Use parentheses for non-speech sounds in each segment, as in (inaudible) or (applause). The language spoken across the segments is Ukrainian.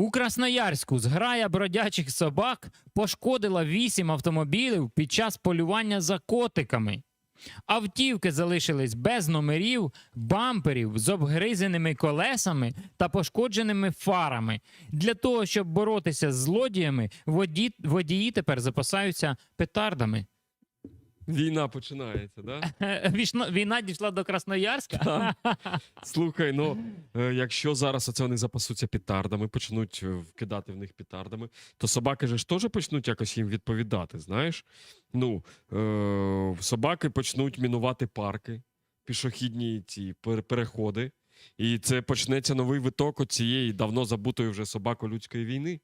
У Красноярську зграя бродячих собак пошкодила вісім автомобілів під час полювання за котиками. Автівки залишились без номерів, бамперів з обгризеними колесами та пошкодженими фарами. Для того, щоб боротися з злодіями, водії тепер запасаються петардами. Війна починається, да? (laughs) Війшно- Війна дійшла до Красноярська. (laughs) Слухай, ну е, якщо зараз оце вони запасуться петардами, почнуть е, вкидати в них петардами, то собаки же ж теж почнуть якось їм відповідати. Знаєш? Ну, е, собаки почнуть мінувати парки, пішохідні ці пер- переходи. І це почнеться новий виток цієї давно забутої вже собако-людської війни.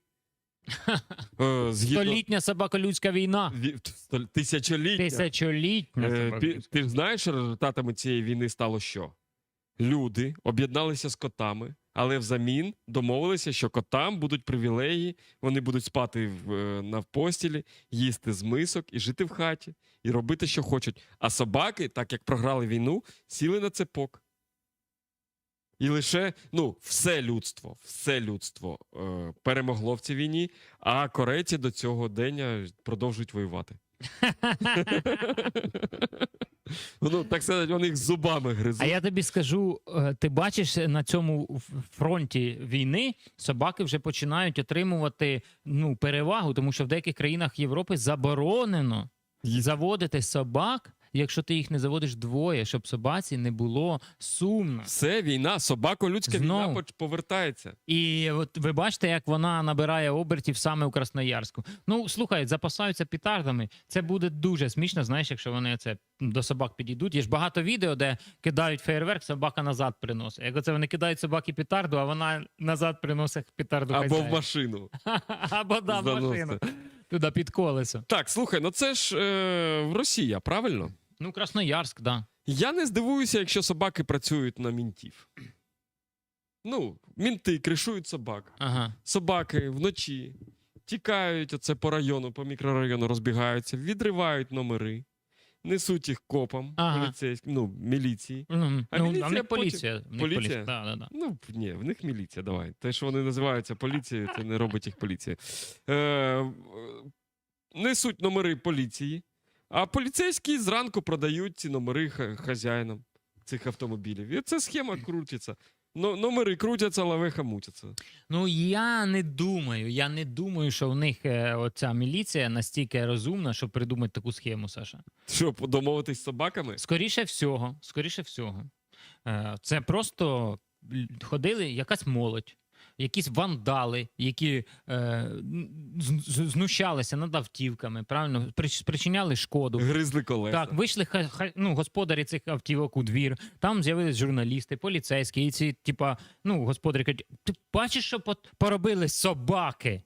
Е, згідно... Столітня собаколюдська війна. Ві- Тисячоліття. Тисячолітня. Е. Ти, ж знаєш, результатами цієї війни стало що? Люди об'єдналися з котами, але взамін домовилися, що котам будуть привілеї, вони будуть спати в, е, на постілі, їсти з мисок і жити в хаті, і робити, що хочуть. А собаки, так як програли війну, сіли на цепок. І лише ну, все людство, все людство е, перемогло в цій війні, а корейці до цього дня продовжують воювати. (laughs) ну, так сказати, вони їх зубами гризуть. А я тобі скажу: е, ти бачиш на цьому фронті війни собаки вже починають отримувати ну, перевагу, тому що в деяких країнах Європи заборонено заводити собак, якщо ти їх не заводиш двоє, щоб собаці не було сумно. Все, війна, собако-людська війна Знову. поч- повертається. І от ви бачите, як вона набирає обертів саме у Красноярську. Ну слухай, запасаються петардами. Це буде дуже смішно. Знаєш, якщо вони це до собак підійдуть. Є ж багато відео, де кидають фейерверк, собака назад приносить. Як оце вони кидають собаки петарду, а вона назад приносить петарду. Або в машину. (laughs) або да, в машину. Туди під колесо. Так, слухай, ну це ж е, в Росія, правильно? Ну, Красноярськ, да. Я не здивуюся, якщо собаки працюють на мінтів. Ну, мінти кришують собак. Ага. Собаки вночі тікають оце по району, по мікрорайону розбігаються, відривають номери, несуть їх копам, Ага. поліцейським, ну, міліції. Ну, А ну, міліція а в них потім- поліція. В них Поліція? поліція. Да, да, да. Ну, ні, в них міліція, давай. Те, що вони називаються поліцією, це не робить їх поліцією. Е, е, несуть номери поліції, а поліцейські зранку продають ці номери хазяїнам цих автомобілів. І ця схема крутиться. Но, номери крутяться, лавеха мутяться. Ну я не думаю. Я не думаю, що в них е, оця міліція настільки розумна, щоб придумати таку схему, Саша. Що, домовитись з собаками? Скоріше всього, скоріше всього. Е, Це просто ходили якась молодь, якісь вандали, які е, знущалися над автівками, правильно, Прич- спричиняли шкоду. Гризли колеса. Так, вийшли ну, господарі цих автівок у двір. Там з'явились журналісти, поліцейські, і ці, типа, ну, господарі кажуть, ти бачиш, що поробили собаки?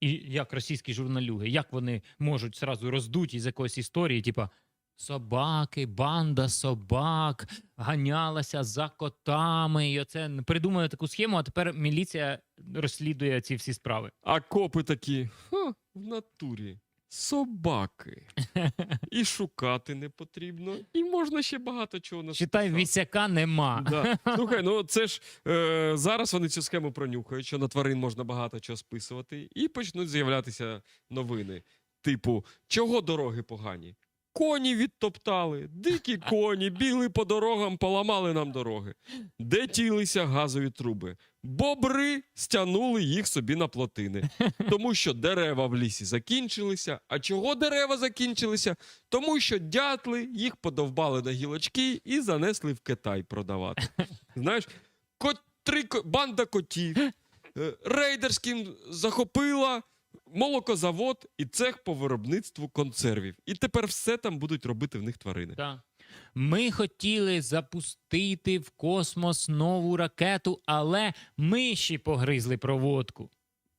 І як російські журналюги, як вони можуть зразу роздуті з якоїсь історії, типа. Собаки, банда собак ганялася за котами. І оце придумали таку схему, а тепер міліція розслідує ці всі справи. А копи такі, ха, в натурі. Собаки. (laughs) І шукати не потрібно, і можна ще багато чого написати. Читай, вісяка нема. Да. (laughs) Слухай, ну це ж е, зараз вони цю схему пронюхають, що на тварин можна багато чого списувати, і почнуть з'являтися новини. Типу, чого дороги погані? Коні відтоптали, дикі коні, бігли по дорогам, поламали нам дороги. Де тілися газові труби? Бобри стягнули їх собі на плотини. Тому що дерева в лісі закінчилися. А чого дерева закінчилися? Тому що дятли їх подовбали на гілочки і занесли в Китай продавати. Знаєш, котри, ко- банда котів е, рейдерським захопила молокозавод і цех по виробництву консервів. І тепер все там будуть робити в них тварини. Так. Ми хотіли запустити в космос нову ракету, але миші погризли проводку.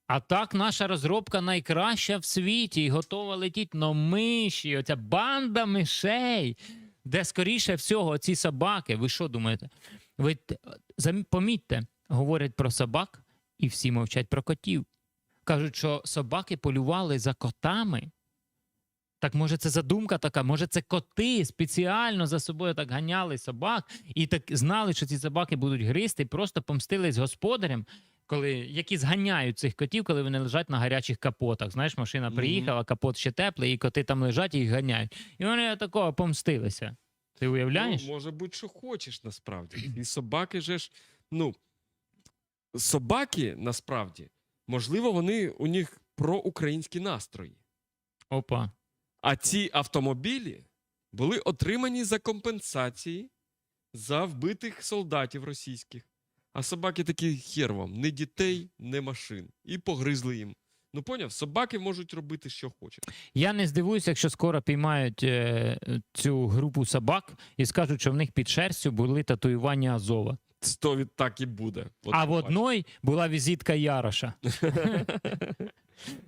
А так наша розробка найкраща в світі і готова летіти. Но миші, оця банда мишей, де скоріше всього ці собаки. Ви що думаєте? Ви помітьте, говорять про собак, і всі мовчать про котів. Кажуть, що собаки полювали за котами. Так може це задумка така, може це коти спеціально за собою так ганяли собак і так знали, що ці собаки будуть гризти, і просто помстились господарям. коли, які зганяють цих котів, коли вони лежать на гарячих капотах. Знаєш, машина приїхала, капот ще теплий, і коти там лежать і їх ганяють. І вони такого помстилися. Ти уявляєш? Ну, може бути, що хочеш насправді. І собаки же ж, ну, собаки насправді, можливо, вони у них проукраїнські настрої. Опа. А ці автомобілі були отримані за компенсації за вбитих солдатів російських. А собаки такі хер вам, не дітей, не машин. І погризли їм. Ну, поняв, собаки можуть робити, що хочуть. Я не здивуюся, якщо скоро піймають е, цю групу собак і скажуть, що в них під шерстю були татуювання Азова. Сто від так і буде. От а в одної була візитка Яроша. (laughs)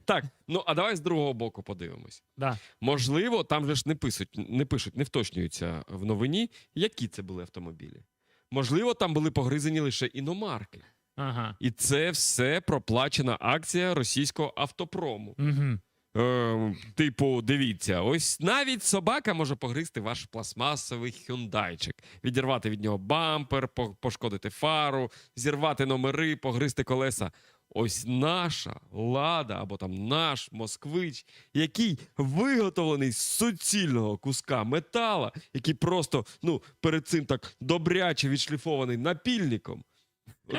Так, ну а давай з другого боку подивимось. Да. Можливо, там же ж не пишуть, не пишуть, не вточнюються в новині, які це були автомобілі. Можливо, там були погризані лише іномарки. Ага. І це все проплачена акція російського автопрому. Угу. Е, типу, дивіться, ось навіть собака може погризти ваш пластмасовий хюндайчик, відірвати від нього бампер, пошкодити фару, зірвати номери, погризти колеса. Ось наша лада або там наш москвич, який виготовлений з суцільного куска метала, який просто ну, перед цим так добряче відшліфований напільником.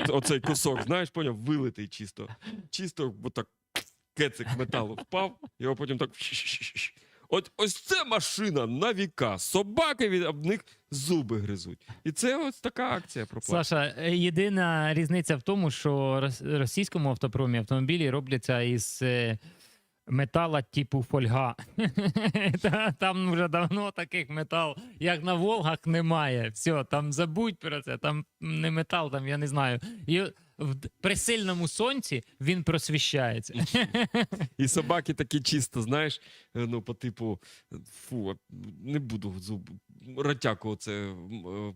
Оцей кусок, знаєш, поняв, вилитий чисто. Чисто отак кецик металу впав, його потім так. От ось це машина на віка. Собаки від об них зуби гризуть. І це ось така акція проплачена. Саша, е, єдина різниця в тому, що російському автопромі автомобілі робляться із е, метала типу фольга. (laughs) Там вже давно таких метал, як на Волгах, немає. Все, там забудь про це, там не метал, там я не знаю. І при сильному сонці він просвіщається. І собаки такі чисто, знаєш, е, ну, по типу, фу, не буду зуб, ротяку оце е,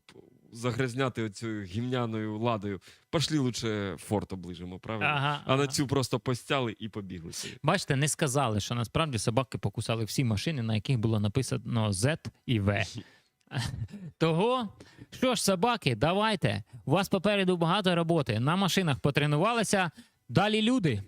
загрязняти оцю гімняною ладою. Пошлі лучше форт оближимо, правильно? Ага, А на цю просто постяли і побігли. Бачите, не сказали, що насправді собаки покусали всі машини, на яких було написано Z і V. (laughs) Того, що ж, собаки, давайте. У вас попереду багато роботи. На машинах потренувалися. Далі люди.